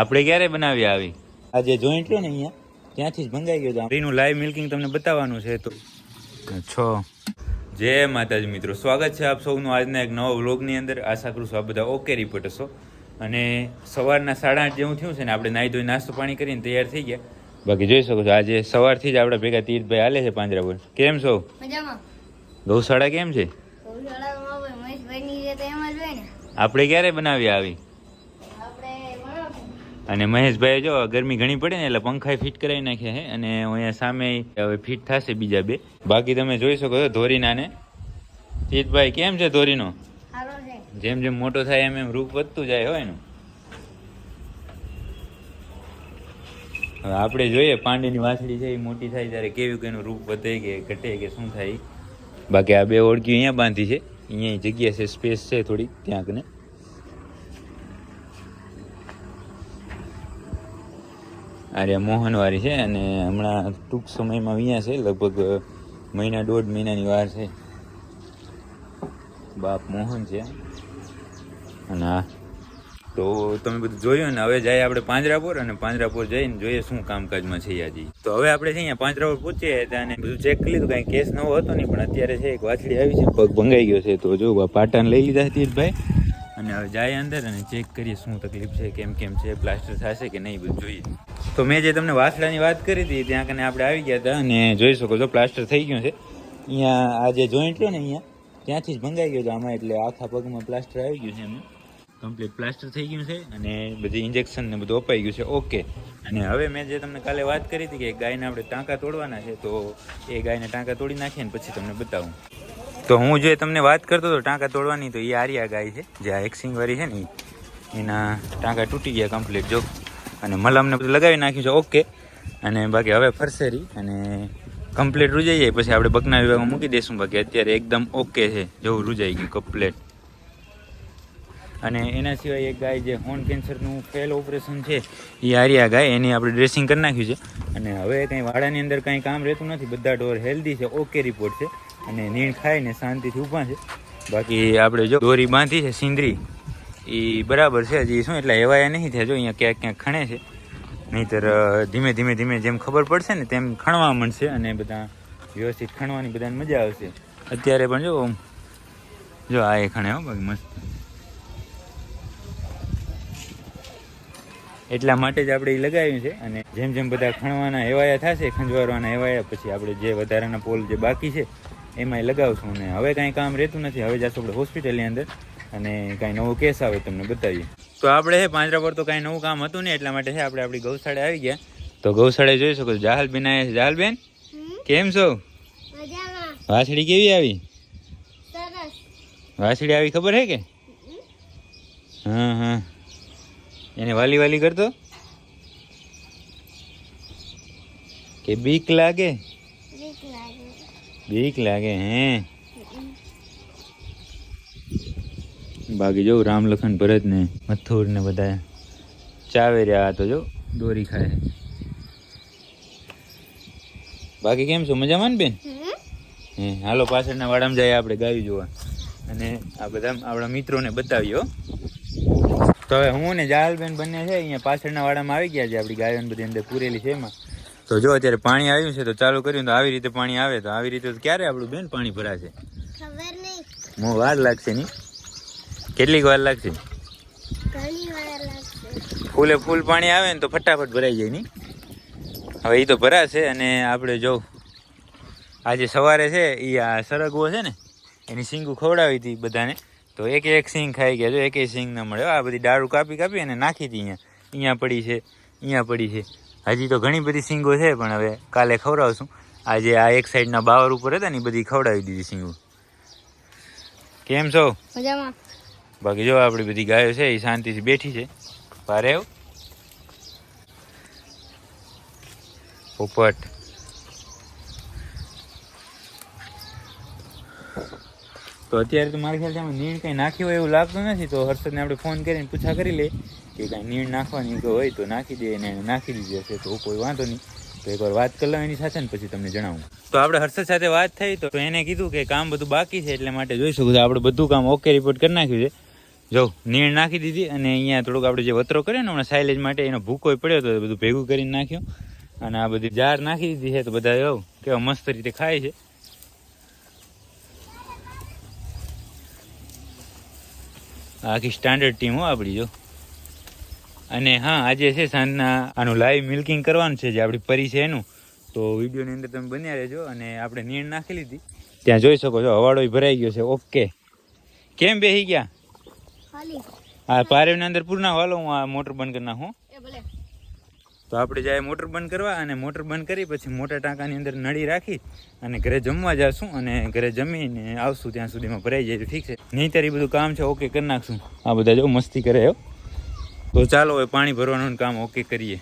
આપણે ક્યારે બનાવી આવી? આ જે જોઈન્ટ રહ્યો ને અહીંયા ત્યાંથી જ ભંગાઈ ગયો હતો એનું લાઈવ મિલ્કિંગ તમને બતાવવાનું છે તો. છો. જય માતાજી મિત્રો સ્વાગત છે આપ સૌનું આજના એક નવા વ્લોગની અંદર. આશા કરું છું આપ બધા ઓકે રિપોર્ટ હશો અને સવારના સાડા આઠ જેવું થયું છે ને આપણે નાહી ધોઈ નાસ્તો પાણી કરીને તૈયાર થઈ ગયા. બાકી જોઈ શકો છો આજે સવારથી જ આપણા ભેગા તીર્થભાઈ હાલે છે પાંજરા પર કેમ છો? ગૌશાળા કેમ છે? ગૌશાળામાં હોય મહેશભાઈની જે તો એમ જ હોય ને. આપણે ક્યારે બનાવી આવી? અને મહેશભાઈ જો ગરમી ઘણી પડે ને એટલે પંખા ફિટ કરાવી નાખ્યા છે અને અહીંયા સામે હવે ફિટ થશે બીજા બે. બાકી તમે જોઈ શકો છો ધોરીનાને. ચિતભાઈ કેમ છે ધોરીનો? જેમ જેમ મોટો થાય એમ એમ રૂપ વધતું જાય હોય એનું હવે આપણે જોઈએ પાંડેની વાછડી છે એ મોટી થાય ત્યારે કેવું કે એનું રૂપ વધે કે ઘટે કે શું થાય. બાકી આ બે ઓળખી અહીંયા બાંધી છે. અહીંયા જગ્યા છે સ્પેસ છે થોડી ત્યાં કને આર્યા મોહનવારી છે અને હમણાં ટૂંક સમયમાં અહીંયા છે, લગભગ મહિના દોઢ મહિનાની વાર છે. બાપ મોહન છે. અને હા તો તમે બધું જોયું ને હવે જાય આપણે પાંજરાપુર અને પાંજરાપુર જઈને જોઈએ શું કામકાજમાં છે આજે તો હવે આપણે છે અહીંયા પાંજરાપુર પૂછીએ અને બધું ચેક કરી લીધું, કાંઈ કેસ નવો હતો નહીં, પણ અત્યારે છે એક વાછડી આવી છે, પગ ભંગાઈ ગયો છે. તો જો પાટણ લઈ લીધા ભાઈ. અને હવે જાય અંદર અને ચેક કરીએ શું તકલીફ છે, કેમ કેમ છે પ્લાસ્ટર થશે કે નહીં, બધું જોઈએ. તો મેં જે તમને વાસડાની વાત કરી હતી, ત્યાં કને આપણે આવી ગયા હતા અને જોઈ શકો છો પ્લાસ્ટર થઈ ગયું છે. અહીંયા આ જે જોઈન્ટ રહ્યો ને અહીંયા, ત્યાંથી જ ભંગાઈ ગયો હતો આમાં, એટલે આખા પગમાં પ્લાસ્ટર આવી ગયું છે એમને. કમ્પ્લીટ પ્લાસ્ટર થઈ ગયું છે અને બધી ઇન્જેક્શન ને બધું અપાઈ ગયું છે. ઓકે અને હવે મેં જે તમને કાલે વાત કરી હતી કે ગાયને આપણે ટાંકા તોડવાના છે, તો એ ગાયને ટાંકા તોડી નાખીએ ને પછી તમને બતાવું. તો હું જે તમને વાત કરતો હતો ટાંકા તોડવાની, તો એ આર્યા ગાય છે, જે આ એક સિંગવારી છે ને. એના ટાંકા તૂટી ગયા કમ્પ્લીટ જો અને મલમને બધું લગાવી નાખ્યું છે ઓકે અને બાકી હવે ફરશે રહી અને કમ્પ્લેટ રૂજાઈ જાય. પછી આપણે બકના વિભાગમાં મૂકી દઈશું. બાકી અત્યારે એકદમ ઓકે છે, જેવું રૂજાઈ ગયું કમ્પ્લેટ અને એના સિવાય એક ગાય જે હોર્ન કેન્સરનું ફેલ ઓપરેશન છે, એ આર્યા ગાય, એની આપણે ડ્રેસિંગ કરી નાખ્યું છે. અને હવે કંઈ વાડાની અંદર કંઈ કામ રહેતું નથી. બધા ઢોર હેલ્ધી છે ઓકે રિપોર્ટ છે. અને નીણ ખાઈને શાંતિથી ઊભા છે. બાકી આપણે જો દોરી બાંધી છે, સિંદરી. એ બરાબર છે હજી શું, એટલે એવાયા નહીં થયા. જો અહીંયા ક્યાંક ક્યાંક ખણે છે. નહીંતર ધીમે ધીમે ધીમે જેમ ખબર પડશે ને તેમ ખણવા મળશે અને બધા વ્યવસ્થિત ખણવાની બધાને મજા આવશે. અત્યારે પણ જો જો આ એ ખણે હો, બાકી મસ્ત. એટલા માટે જ આપણે એ લગાવ્યું છે અને જેમ જેમ બધા ખણવાના હેવાયા થશે, ખંજવારવાના હેવાયા પછી આપણે જે વધારાના પોલ જે બાકી છે એમાં લગાવશું. અને હવે કાંઈ કામ રહેતું નથી. હવે જશું આપણે હોસ્પિટલની અંદર. અને કાંઈ નવો કેસ આવે તમને બતાવીએ. તો આપણે હે પાંજરા પર તો કાંઈ નવું કામ હતું નહીં એટલા માટે છે આપણે આપણી ગૌશાળે આવી ગયા. તો ગૌશાળે જોઈ શકો છો જાહલબેન આવ્યા છે. જાહલબેન કેમ છો? વાછડી કેવી આવી? વાછડી આવી ખબર હે કે? હા હા. એને વાલી વાલી કરતો? કે બીક લાગે. બીક લાગે હે. બાકી જો રામ લખન ભરત ને મથુર ને બધા ચાવે રહ્યા આ તો જો દોરી ખાય. બાકી કેમ છો? મજામાં ને બેન? હે હાલો પાછળના વાડામાં જાય આપણે ગાયું જોવા. અને આ બધા આપણા મિત્રોને બતાવીએ હો. તો હવે હું ને જાહલબેન બંને છે અહીંયા પાછળના વાડામાં આવી ગયા છે આપણી ગાયોને બધી અંદર પૂરેલી છે એમાં. તો જો અત્યારે પાણી આવ્યું છે તો ચાલુ કર્યું તો આવી રીતે પાણી આવે તો આવી રીતે ક્યારે આપણું બેન પાણી ભરાશે? ખબર નહીં. મોં વાર લાગશે નહીં. કેટલીક વાર લાગશે? ફૂલે ફૂલ પાણી આવે ને તો ફટાફટ ભરાઈ જાય નહીં? હવે એ તો ભરાશે અને આપણે જો આજે સવારે છે એ આ સરગવો છે ને એની સિંગું ખવડાવી હતી બધાને. તો એક એક સિંગ ખાઈ ગયા જો એક સિંગ ન મળે આ બધી દારૂ કાપી કાપી અને નાખી હતી અહીંયા. અહીંયા પડી છે અહીંયા પડી છે. હજી તો ઘણી બધી સિંગો છે પણ હવે કાલે ખવડાવશું. આજે આ એક સાઈડના બાવર ઉપર હતા ને એ બધી ખવડાવી દીધી સિંગો કેમ છો? મજામાં. બાકી જો આપણી બધી ગાયો છે, એ શાંતિથી બેઠી છે. ભારે આવ. પોપટ. તો અત્યારે તો મારા ખ્યાલથી આમાં નીણ કંઈ નાખ્યું હોય એવું લાગતું નથી, તો હર્ષદને આપણે ફોન કરીને પૂછા કરી લે કે કાંઈ નીણ નાખવાની કે હોય તો નાખી દે એને નાખી દીધી હશે તો કોઈ વાંધો નહીં. તો એકવાર વાત કરી લઉં એની સાથે ને પછી તમને જણાવું. તો આપણે હર્ષદ સાથે વાત થઈ તો એને કીધું કે કામ બધું બાકી છે, એટલે માટે જોઈ શકો આપણે બધું કામ ઓકે રિપોર્ટ કરી નાખ્યું છે. જો, નીણ નાખી દીધી અને અહીંયા થોડુંક આપણે જે વતરો કર્યો ને, હમણાં સાયલેજ માટે એનો ભૂકો પડ્યો હતો બધું ભેગું કરીને નાખ્યું. અને આ બધી જાર નાખી દીધી છે તો બધા એવું કેવા મસ્ત રીતે ખાય છે. આખી સ્ટાન્ડર્ડ ટીમ હો આપણી, જો. અને હા, આજે છે સાંજના આનું લાઈવ મિલ્કિંગ કરવાનું છે, જે આપણી પરી છે એનું. તો વિડીયોની અંદર તમે બન્યા રહેજો અને આપણે નીણ નાખી લીધી. ત્યાં જોઈ શકો છો, હવાડો ભરાઈ ગયો છે, ઓકે. કેમ બેસી ગયા? હા પારેવની અંદર પૂરના હાલો હું આ મોટર બંધ કરી નાખું તો આપણે જાય મોટર બંધ કરવા અને મોટર બંધ કરી પછી મોટા ટાંકાની અંદર નળી રાખી અને ઘરે જમવા જશું અને ઘરે જમીને આવશું ત્યાં સુધીમાં ભરાઈ જાય તો ઠીક છે. નહીં તારી બધું કામ છે ઓકે કરી નાખશું. આ બધા જો મસ્તી કરે હો. તો ચાલો હવે પાણી ભરવાનું કામ ઓકે કરીએ.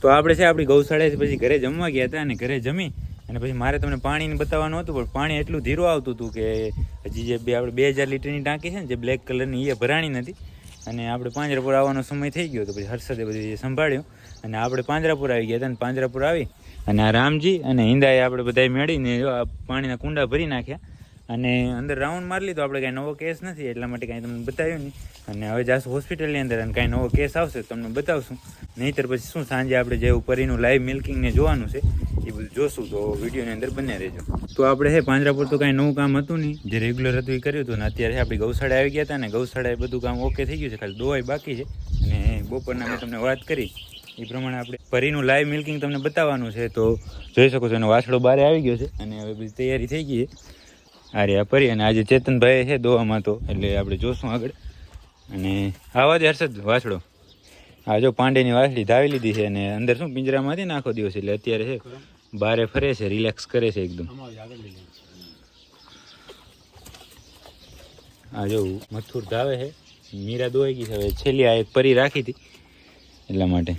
તો આપણે છે આપણી ગૌશાળાથી પછી ઘરે જમવા ગયા હતા અને ઘરે જમી અને પછી મારે તમને પાણીને બતાવવાનું હતું, પણ પાણી એટલું ધીરું આવતું હતું કે હજી જે બે આપણે બે હજાર લીટરની ટાંકી છે ને, જે બ્લેક કલરની એ ભરાણી નથી અને આપણે પાંજરાપુર આવવાનો સમય થઈ ગયો તો પછી હર્ષદે બધું સંભાળ્યું. અને આપણે પાંજરાપુર આવી ગયા હતા અને પાંજરાપુર આવી અને આ રામજી અને હિંદાએ આપણે બધાએ મેળીને પાણીના કુંડા ભરી નાખ્યા. અને અંદર રાઉન્ડ મારી લીધો, આપણે કાંઈ નવો કેસ નથી, એટલા માટે કાંઈ તમને બતાવ્યું નહીં. અને હવે જાશું હોસ્પિટલની અંદર અને કાંઈ નવો કેસ આવશે તમને બતાવશું. નહીંતર પછી શું સાંજે આપણે જેવું પરીનું લાઈવ મિલ્કિંગને જોવાનું છે એ બધું જોશું તો વિડીયોની અંદર બન્યા રહેજો. તો આપણે હે પાંજરાપુર તો કાંઈ નવું કામ હતું નહીં. જે રેગ્યુલર હતું એ કર્યું હતું ને અત્યારે આપણે ગૌશાળા આવી ગયા હતા ને ગૌશાળાએ બધું કામ ઓકે થઈ ગયું છે, ખાલી દોવાઈ બાકી છે. અને બપોરના મેં તમને વાત કરી. એ પ્રમાણે આપણે પરીનું લાઈવ મિલ્કિંગ તમને બતાવવાનું છે તો જોઈ શકો છો એનો વાછડો બહાર આવી ગયો છે અને હવે બધી તૈયારી થઈ ગઈ છે. આ આ પરી અને આજે ચેતનભાઈ છે દોવામાં તો, એટલે આપણે જોશું આગળ. અને આવા દે હર્ષદ વાછડો. આ જો પાંડેની વાછડી ધાવી લીધી છે અને અંદર શું પિંજરામાં હતી ને આખો દિવસ, એટલે અત્યારે છે બારે ફરે છે રિલેક્સ કરે છે એકદમ. આ જો મથુર ધાવે છે મીરા દોઈ ગઈ છે હવે છેલ્લી આ એક પરી રાખી હતી એટલા માટે.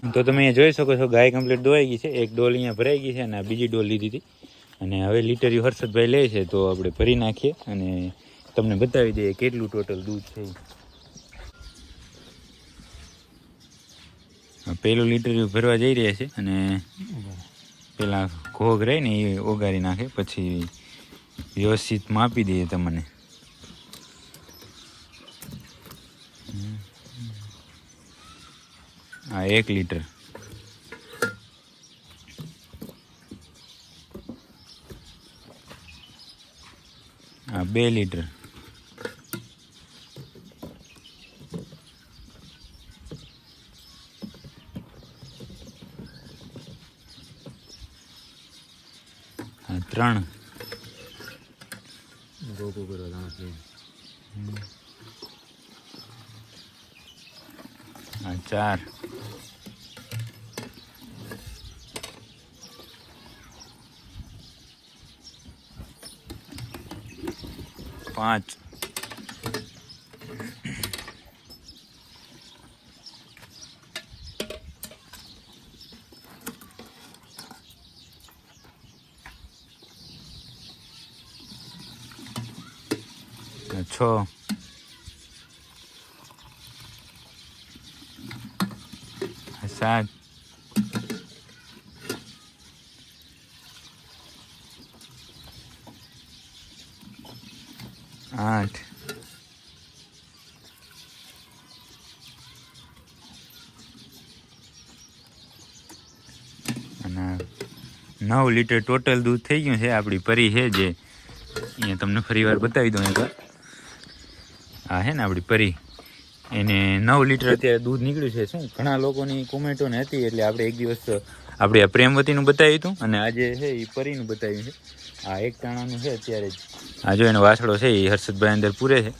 તો તમે અહીંયા જોઈ શકો છો, ગાય કમ્પ્લીટ દોવાઈ ગઈ છે. એક ડોલ અહીંયા ભરાઈ ગઈ છે અને બીજી ડોલ લીધી હતી. અને હવે લીટરિયું હર્ષદભાઈ લે છે, તો આપણે ભરી નાખીએ અને તમને બતાવી દઈએ કેટલું ટોટલ દૂધ છે પહેલું લીટરિયું ભરવા જઈ રહ્યા છે અને પેલા ઘોગ રહે ને એ ઓગાળી નાખે, પછી વ્યવસ્થિત માપી દઈએ તમને. હા એક લીટર. હા બે લીટર. હા ત્રણ. હા ચાર. પાંચ. છ. સાત. આઠ. અને નવ લીટર ટોટલ દૂધ થઈ ગયું છે, આપણી પરી છે જે. અહીંયા તમને ફરી વાર બતાવી દઉં એકવાર આ છે ને આપણી પરી. એને નવ લીટર અત્યારે દૂધ નીકળ્યું છે. શું, ઘણા લોકોની કોમેન્ટો ને હતી, એટલે આપણે એક દિવસ આપણે આ પ્રેમવતીનું બતાવ્યું હતું, અને આજે છે એ પરીનું બતાવ્યું છે. આ એક ટાણાનું છે અત્યારે આ જો એનો વાસળો છે, એ હર્ષદભાઈ અંદર પૂરે છે.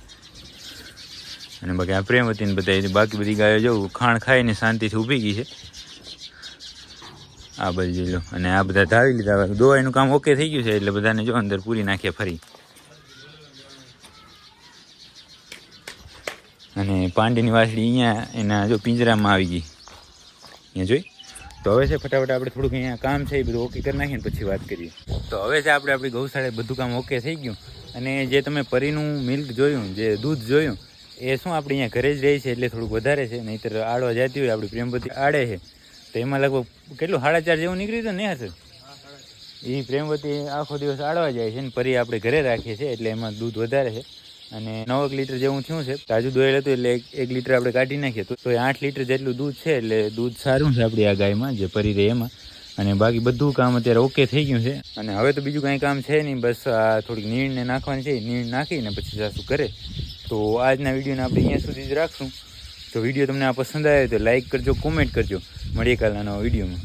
અને બાકી આ પ્રેમવતીને બધા બાકી બધી ગાયો જવું ખાણ ખાઈને શાંતિથી ઊભી ગઈ છે. આ બધી જોઈ લો. અને આ બધા ધાવી લીધા દોવાઈનું કામ ઓકે થઈ ગયું છે, એટલે બધાને જો અંદર પૂરી નાખીએ ફરી. અને પાંડીની વાસળી અહીંયા એના જો પિંજરામાં આવી ગઈ. અહીંયા જોઈ. તો હવે છે ફટાફટ આપણે થોડુંક અહીંયા કામ છે એ બધું ઓકે કરી નાખીને પછી વાત કરીએ. તો હવે છે આપણે આપણી ગૌશાળાએ બધું કામ ઓકે થઈ ગયું. અને જે તમે પરીનું મિલ્ક જોયું જે દૂધ જોયું એ શું આપણે અહીંયા ઘરે જ રહે છે એટલે થોડુંક વધારે છે નહીંતર આડવા જતી હોય આપણી પ્રેમવતી આડે છે. તો એમાં લગભગ કેટલું સાડા ચાર જેવું નીકળ્યું હતું ને હશે એ પ્રેમવતી આખો દિવસ આડવા જાય છે ને પરી આપણે ઘરે રાખીએ છીએ એટલે એમાં દૂધ વધારે છે. અને નવક લીટર જેવું થયું છે. તાજું દોયેલ હતું એટલે એક એક લીટર આપણે કાઢી નાખીએ તો તો એ આઠ લીટર જેટલું દૂધ છે એટલે દૂધ સારું છે આપણી આ ગાયમાં, જે પરી રહે એમાં. અને બાકી બધું કામ અત્યારે ઓકે થઈ ગયું છે. અને હવે તો બીજું કાંઈ કામ છે નહીં, બસ આ થોડીક નીણને નાખવાની છે. નીણ નાખીને પછી સાસુ કરે. તો આજના વિડીયોને આપણે અહીંયા સુધી જ રાખશું. તો વીડિયો તમને આ પસંદ આવ્યો તો લાઇક કરજો કોમેન્ટ કરજો. મળીએ કાલના નવા વિડીયોમાં.